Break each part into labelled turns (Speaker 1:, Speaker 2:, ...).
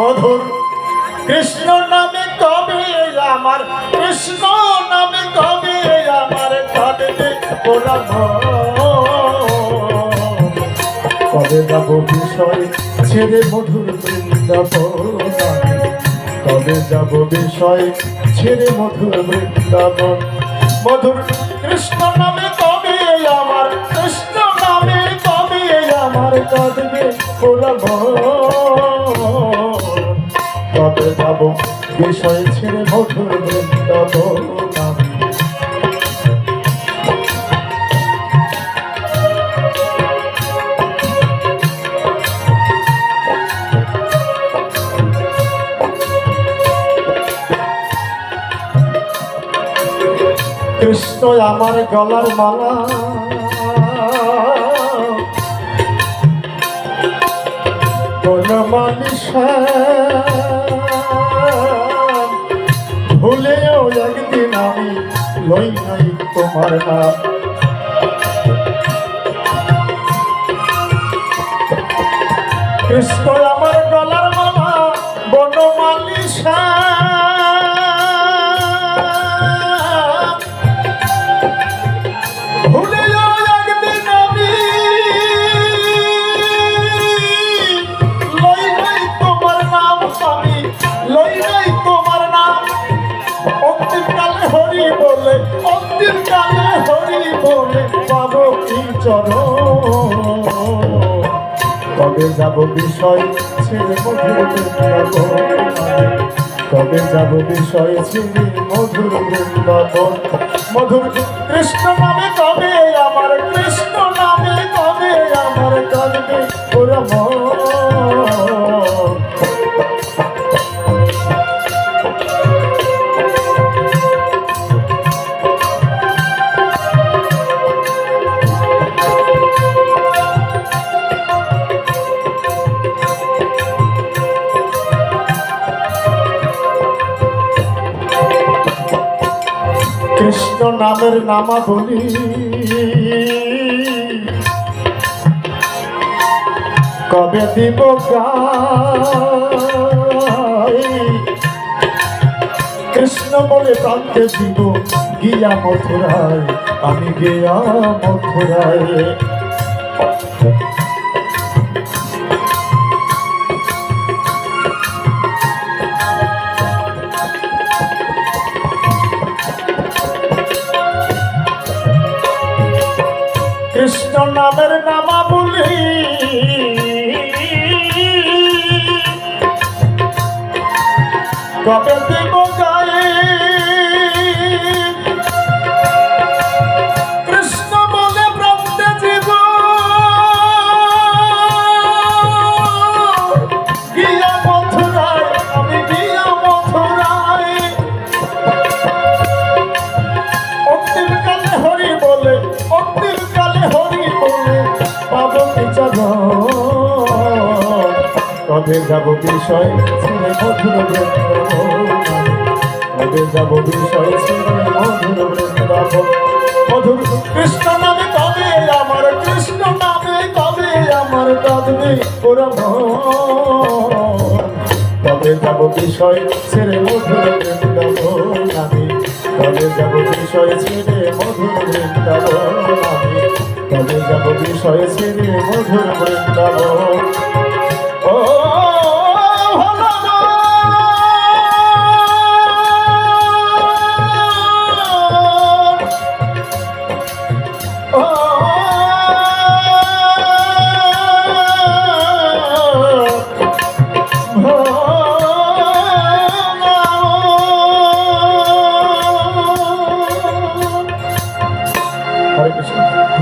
Speaker 1: মধুর। কৃষ্ণ নামে কবে আমার, কৃষ্ণ নামে কবে আমার কাঁদবে ওরা কবে যাব বিষয় ছেড়ে মধুর বৃন্দাবন? কবে যাব বিষয় ছেড়ে মধুর বৃন্দাবন? মধুর, কৃষ্ণ নামে কবে আমার, কৃষ্ণ নামে কবে আমার কাঁদবে ওরা বিষয় ছেড়ে মধুর কৃষ্ণ আমার গলার মালা। কোন মানুষ লই নাই তোমার নাম কৃষ্ণ বলে, অন্তিম কালে হরি বলে, পাব কি চরণ? কবে যাব বিষয় ছেড়ে মধুর কবে যাব বিষয় ছেড়ে মধুর বৃন্দাবন? মধুর কৃষ্ণ নামে কবে আমার কৃষ্ণ নামের নামা বলি কবে দিব? কৃষ্ণ বলে প্রান্তে দিব গিয়া মথুরায়। আমি গিয়া মথুরায়। บอกเป็นสิ่งมงกัน কবে যাব বিষয় ছেড়ে মধুর কবে যাব বিষয় ছেড়ে মধুর বৃন্দাবন। মধুর কৃষ্ণ নামে কবে আমার কৃষ্ণ নামে কবে আমার কাঁদবে ওরা কবে যাব বিষয়, ছেড়ে মধুর বৃন্দাবন আমি। কবে যাব বিষয়, ছেড়ে মধুর বৃন্দাবন আমি। কবে যাব বিষয়, ছেড়ে মধুর বৃন্দাবন।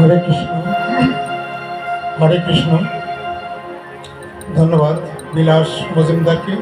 Speaker 1: হরে কৃষ্ণ হরে কৃষ্ণ ধন্যবাদ বিলাস মজুমদারকে